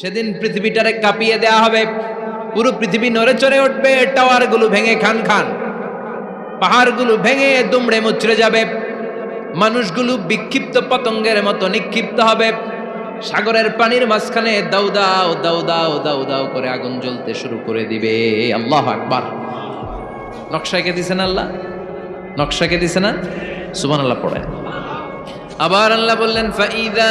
সেদিন পৃথিবীটারে কাঁপিয়ে দেয়া হবে। পুরো পৃথিবী নড়ে চড়ে উঠবে, টাওয়ারগুলো ভেঙে খান খান। পাহাড়গুলো ভেঙে দুমড়ে মুচড়ে যাবে। মানুষগুলো বিক্ষিপ্ত পতঙ্গের মতো নিক্ষিপ্ত হবে। সাগরের পানির মাঝখানে দাউ দাও দাউ দাও দাউ দাও করে আগুন জ্বলতে শুরু করে দিবে। আল্লাহ আকবার। নকশাকে দিছে না আল্লাহ? নকশাকে দিছে না? সুবহান আল্লাহ পড়ে আবার আল্লাহ বললেন ফাইদা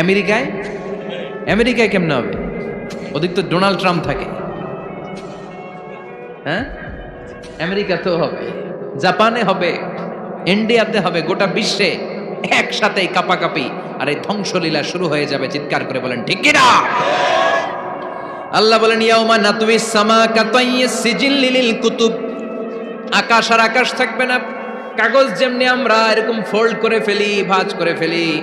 আমেরিকায়? আমেরিকায় কেমনে হবে? ওদিক তো ডোনাল্ড ট্রাম্প থাকে। হ্যাঁ? আমেরিকাতেও হবে। জাপানে হবে। ইন্ডিয়াতে হবে। গোটা বিশ্বে একসাথে কাপাকাপি। আর এই ধ্বংসলীলা শুরু হয়ে যাবে, চিৎকার করে বলেন, ঠিক কিনা আল্লাহ বলেন, ইয়াউমা নাতুই সামা কাতাইয়িস সিজিল লিল কুতুব। আকাশ আর আকাশ থাকবে না। কাগজ যেমনি আমরা এরকম ফোল্ড করে ফেলি, ভাঁজ করে ফেলি।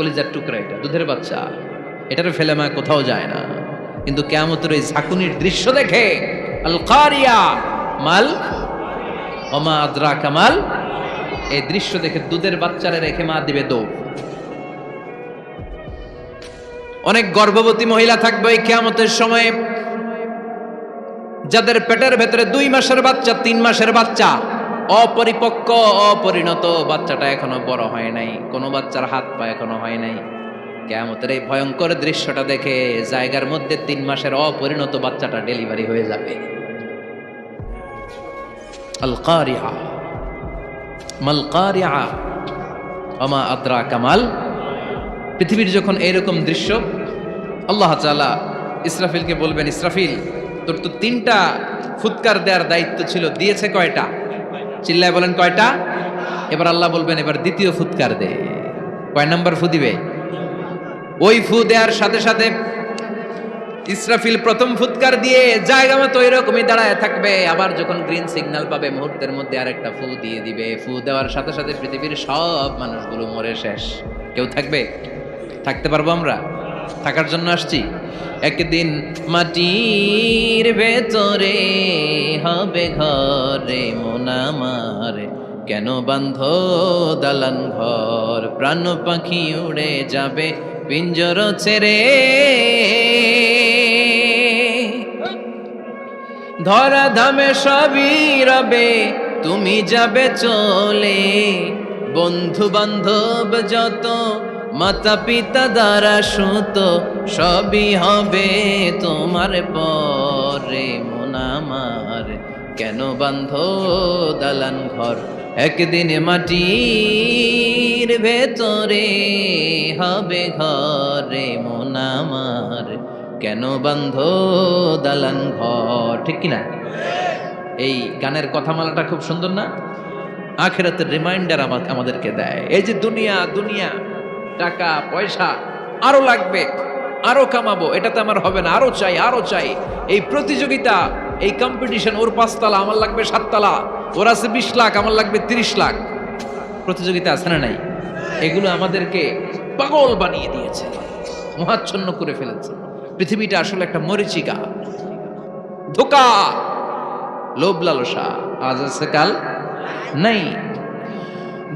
কলিজার টুকরা এটা, দুধের বাচ্চা। এটারে ফেলে মা কোথাও যায় না। কিন্তু কেয়ামতের এই ঝাঁকুনির দৃশ্য দেখে আল মাল অমা আদ্রা কামাল এই দৃশ্য দেখে দুধের বাচ্চারে রেখে মা দিবে দৌড়। অনেক গর্ভবতী মহিলা থাকবে এই কেয়ামতের সময়ে, যাদের পেটের ভেতরে দুই মাসের বাচ্চা, তিন মাসের বাচ্চা। অপরিপক্ক, অপরিণত বাচ্চাটা এখনও বড় হয় নাই। কোনো বাচ্চার হাত পা এখনও হয় নাই। কেমতের এই ভয়ঙ্কর দৃশ্যটা দেখে জায়গার মধ্যে তিন মাসের অপরিণত বাচ্চাটা ডেলিভারি হয়ে যাবে। আমা আদ্রা কামাল পৃথিবীর যখন এইরকম দৃশ্য, আল্লাহ তাআলা ইসরাফিলকে বলবেন, ইসরাফিল, তোর তো তিনটা ফুৎকার দেওয়ার দায়িত্ব ছিল, দিয়েছে কয়টা? চিল্লায় বলেন কয়টা? এবার আল্লাহ বলবেন, এবার দ্বিতীয় ফুৎকার দে। কয় নাম্বার ফু দিবে? ওই ফু দেওয়ার সাথে সাথে ইসরাফিল প্রথম ফুৎকার দিয়ে জায়গা মতো এরকমই দাঁড়ায় থাকবে। আবার যখন গ্রিন সিগন্যাল পাবে, মুহূর্তের মধ্যে আরেকটা ফু দিয়ে দিবে। ফু দেওয়ার সাথে সাথে পৃথিবীর সব মানুষগুলো মরে শেষ। কেউ থাকবে? থাকতে পারব আমরা? থাকার জন্য আসছি। একদিন মাটির ভেতরে হবে ঘরে মোনামার কেন বান্ধ দালান ঘর? প্রাণ পাখি উড়ে যাবে পিঞ্জর ছেড়ে। ধরা ধামে সবই রবে, তুমি যাবে চলে। বন্ধু বান্ধব যত মাতা পিতা দ্বারা সুত, সবই হবে তোমার পরে মোনামার কেন বান্ধ দালান ঘর? একদিন মাটির ভেতরে হবে ঘরে মোনামার কেন বান্ধ দালান ঘর? ঠিক কিনা? এই গানের কথামালাটা খুব সুন্দর না? আখেরাতের রিমাইন্ডার আমাদেরকে দেয়। এই যে দুনিয়া দুনিয়া। টাকা, পয়সা, আরও লাগবে, আরও কামাবো, এটাতে আমার হবে না, আরও চাই আরও চাই। এই প্রতিযোগিতা, এই কম্পিটিশন ওর পাঁচতলা আমার লাগবে সাততলা ওর আছে বিশ লাখ, আমার লাগবে তিরিশ লাখ। প্রতিযোগিতা আছে না নাই? এগুলো আমাদেরকে পাগল বানিয়ে দিয়েছে, মহাচ্ছন্ন করে ফেলেছে। পৃথিবীটা আসলে একটা মরিচিকা। ধোকা, লোভ লালসা, আজ আছে কাল নাই।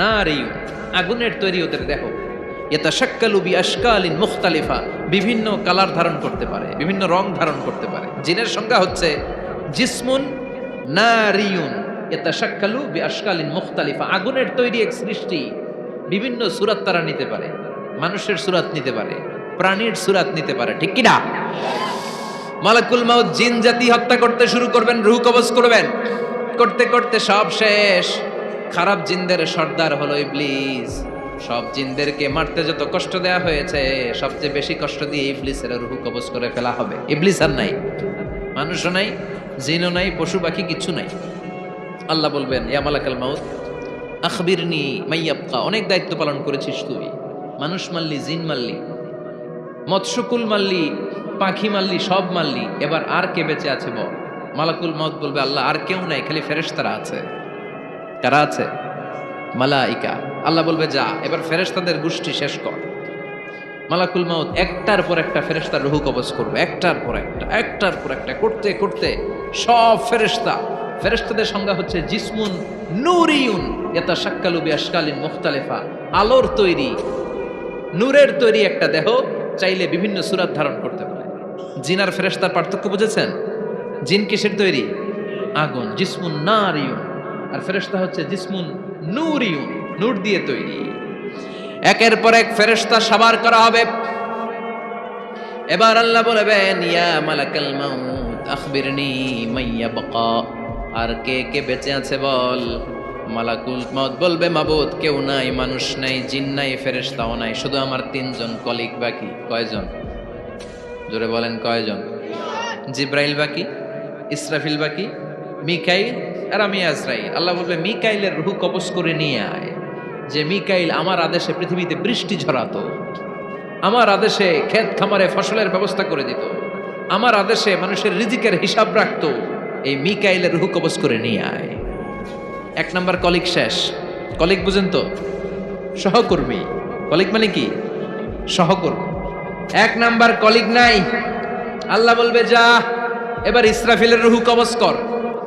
না আগুনের তৈরি ওদের দেখো এটা শাক্কালুবি আশকালিন মুখতালিফা, বিভিন্ন কালার ধারণ করতে পারে, বিভিন্ন রং ধারণ করতে পারে। জিনের সংখ্যা হচ্ছে জিসমুন না এটা শাক্কালু বি আশকালিন মুখতালিফা। আগুনের তৈরি এক সৃষ্টি বিভিন্ন সুরাত তারা নিতে পারে, মানুষের সুরাত নিতে পারে, প্রাণীর সুরাত নিতে পারে, ঠিক কিনা? মালাকুল মাউত জিন জাতি হত্যা করতে শুরু করবেন, রুহ কবজ করবেন। করতে করতে সব শেষ। খারাপ জিনদের সর্দার হলো ইবলিস। সব জিনদেরকে মারতে যত কষ্ট দেয়া হয়েছে, সবচেয়ে বেশি কষ্ট দিয়ে ইবলিসের রুহু কবজ করে ফেলা হবে। ইবলিস আর নাই, মানুষও নাই, জিনও নাই, পশু পাখি কিছু নাই। আল্লাহ বলবেন, ইয়া মালাকাল মাউত, আখবিরনি মাইয়াবকা। অনেক দায়িত্ব পালন করেছিস তুই। মানুষ মারলি, জিন মারলি, মৎস্যকুল মারলি, পাখি মারলি, সব মারলি। এবার আর কে বেঁচে আছে বল? মালাকুল মত বলবে, আল্লাহ, আর কেউ নাই, খালি ফেরেশতারা আছে। কারা আছে? মালাইকা। আল্লাহ বলবে, যা, এবার ফেরেশতাদের গোষ্ঠী শেষ কর। মালাকুল মাউত একটার পর একটা ফেরেশতার রুহু কবজ করবে, একটার পর একটা, একটার পর একটা, করতে করতে সব ফেরেশতা, ফেরেশতাদের সংজ্ঞা হচ্ছে জিসমুন নুরিউন এটা শাক্কালু বিয়াশকালিন মুখতালিফা, আলোর তৈরি, নূরের তৈরি একটা দেহ চাইলে বিভিন্ন সুরাত ধারণ করতে পারে। জিনার ফেরেশতার পার্থক্য বুঝেছেন? জিন কিসের তৈরি? আগুন, জিসমুন নারিউন আর ফেরেশতা হচ্ছে জিসমুন নূরিউন নূর দিয়ে তৈরি। একের পর এক ফেরেশতা সাবার করা হবে। এবার আল্লাহ বলবেন, ইয়া মালাকাল মাউত, আখবিরনি মাইয়া বাকা আর কে কে বেঁচে আছে বল? মালাকুল মাউত বলবে, মাবুদ, কেউ নাই, মানুষ নাই, জিন নাই, ফেরেশতাও নাই, শুধু আমার তিনজন কলিগ বাকি। কয়জন? জোরে বলেন, কয়জন? জিব্রাইল বাকি? ইসরাফিল বাকি? মিকাইল আর আমি আজরাইল। আল্লাহ বলবে, মিকাইলের রুহ কবজ করে নিয়ে আয়, যে মিকাইল আমার আদেশে পৃথিবীতে বৃষ্টি ঝরাতো, আমার আদেশে ক্ষেত খামারে ফসলের ব্যবস্থা করে দিত, আমার আদেশে মানুষের রিজিকের হিসাব রাখত, এই মিকাইলের রুহ কবজ করে নিয়ে আয়। এক নম্বর কলিগ শেষ। কলিগ বুঝেন তো? সহকর্মী। কলিগ মানে কি? সহকর্মী। এক নাম্বার কলিগ নাই। আল্লাহ বলবে, যা, এবার ইসরাফিলের রুহু কবজ কর।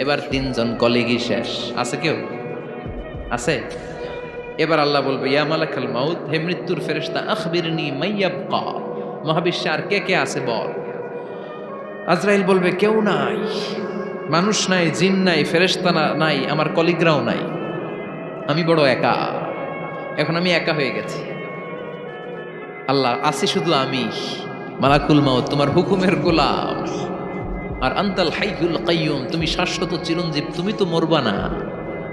এবার তিনজন কলিগই শেষ। আছে কেউ? আছে? এবার আল্লাহ বলবে, ইয়া মালাকাল মাউত, হে মৃত্যুর ফেরেশতা, আখবিরনি মাইয়াবকা। মহাবিশ্বে আর কে কে আছে বল? আজরাইল বলবে, কেউ নাই। মানুষ নাই, জিন নাই, ফেরেশতা নাই, আমার কলিগরাও নাই। আমি বড় একা। এখন আমি একা হয়ে গেছি। আল্লাহ, আছি শুধু আমি। মালাকুল মাউত, তোমার হুকুমের গোলাম। আর আন্তাল হাইকুল কাইয়ুম, তুমি শাশ্বত চিরঞ্জীব, তুমি তো মরবা না।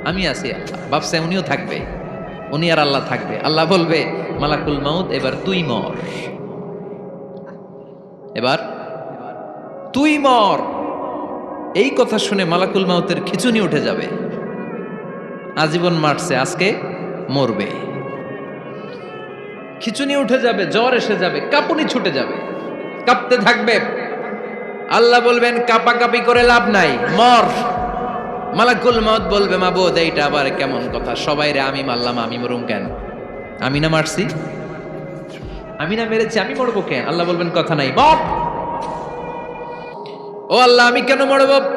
আমি আছি আল্লাহ ভাবছে উনিও থাকবে। উনি আর আল্লাহ থাকবে। আল্লাহ বলবে, মালাকুল মাউদ এবার তুই মর। এবার তুই মর। এই কথা শুনে মালাকুল মাউতের খিচুনি উঠে যাবে। আজীবন মারছে, আজকে মরবে। খিচুনি উঠে যাবে, জ্বর এসে যাবে, কাঁপুনি ছুটে যাবে। কাঁপতে থাকবে আল্লাহ বলবেন, কাপাকাপি করে লাভ নাই, মর। মালাকুল মত বলবে মা বোধ এইটা আবার কেমন কথা? সবাই রে, আমি মারলাম, আমি মরুম কেন? আমি না মারছি? আমি না মেরেছি, আমি মরবো কেন? আল্লাহ বলবেন, কথা নাই মর ও আল্লাহ, আমি কেন মরব?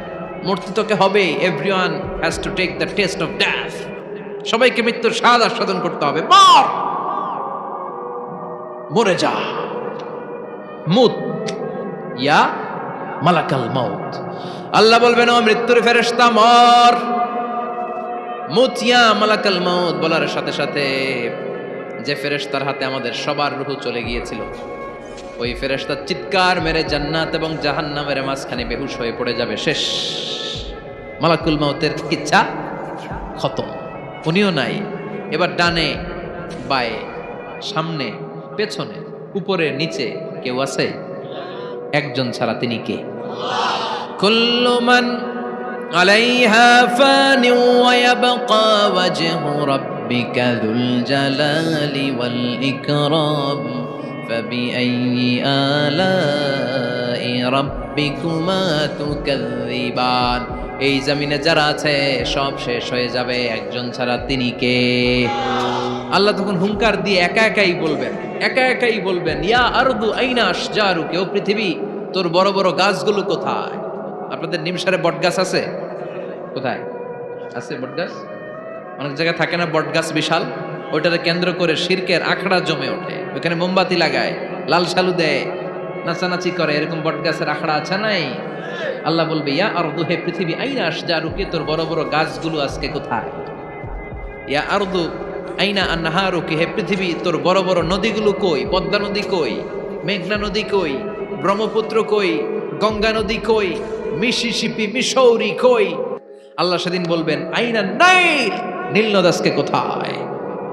মূর্তি তোকে হবে everyone has to take the test of death সবাইকে মৃত্যুর স্বাদ আস্বাদন করতে হবে। মর! মরে যা। মুত। ইয়া মালাকাল মাউত। আল্লাহ বলবেন, ও মৃত্যুর ফেরেশতা, মর। মুতিয়া মালাকাল মাউত বলার সাথে সাথে যে ফেরেশতার হাতে আমাদের সবার রুহু চলে গিয়েছিল ওই ফেরেশতা চিৎকার মেরে জান্নাত এবং জাহান্নামের মাঝখানে বেহুশ হয়ে পড়ে যাবে। শেষ। মালাকুল মাউতের ইচ্ছা খতম। উনিও নাই। এবার ডানে, বায়ে, সামনে, পেছনে, উপরে, নিচে কেউ আছে? একজন ছাড়া তিনি কে? কুল্লু মান আলাইহা ফানি ওয়া ইয়াবকা ওয়াজহু রাব্বিকা যুল জালালি ওয়াল ইকরাম। فبأي آلاء ربكما تكذبان এই জমিনে যারা আছে সব শেষ হয়ে যাবে একজন ছাড়া তিনি কে আল্লাহ তখন হুঙ্কার দিয়ে একা একাই বলবেন একা একাই বলবেন ইয়া আরদু আইনা আশজারু কেউ পৃথিবী তোর বড় বড় গাছগুলো কোথায় আপনাদের নিমসারে বট গাছ আছে কোথায় আছে বট গাছ অনেক জায়গায় থাকে না বট গাছ বিশাল ওইটাকে কেন্দ্র করে শিরকের আখড়া জমে ওঠে। ওখানে মোমবাতি লাগায়, লাল সালু দেয়, নাচানাচি করে। এরকম বট গাছের আখড়া আছে নাই? আল্লাহ বলবে, ইয়া আরদু, হে পৃথিবী, আইনা আশজারুকে তোর বড় বড় গাছগুলো আজকে কোথায়? ইয়া আরদু, আইনা আন্নাহারুকে হে পৃথিবী, তোর বড় বড় নদীগুলো কই? পদ্মা নদী কই? মেঘনা নদী কই? ব্রহ্মপুত্র কই? গঙ্গা নদী কই? মিসিসিপি মিসৌরি কই? আল্লাহ সেদিন বলবেন, আইনা নাই নীল নদ আজকে কোথায়?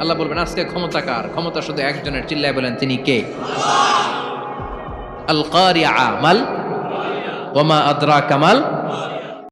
Allah বলবেন, আজকে ক্ষমতা কার? ক্ষমতা শুধু একজনের, চিল্লায় বলেন, তিনি কে? আল কারিয়া মাল ওমা আদ্রা কামাল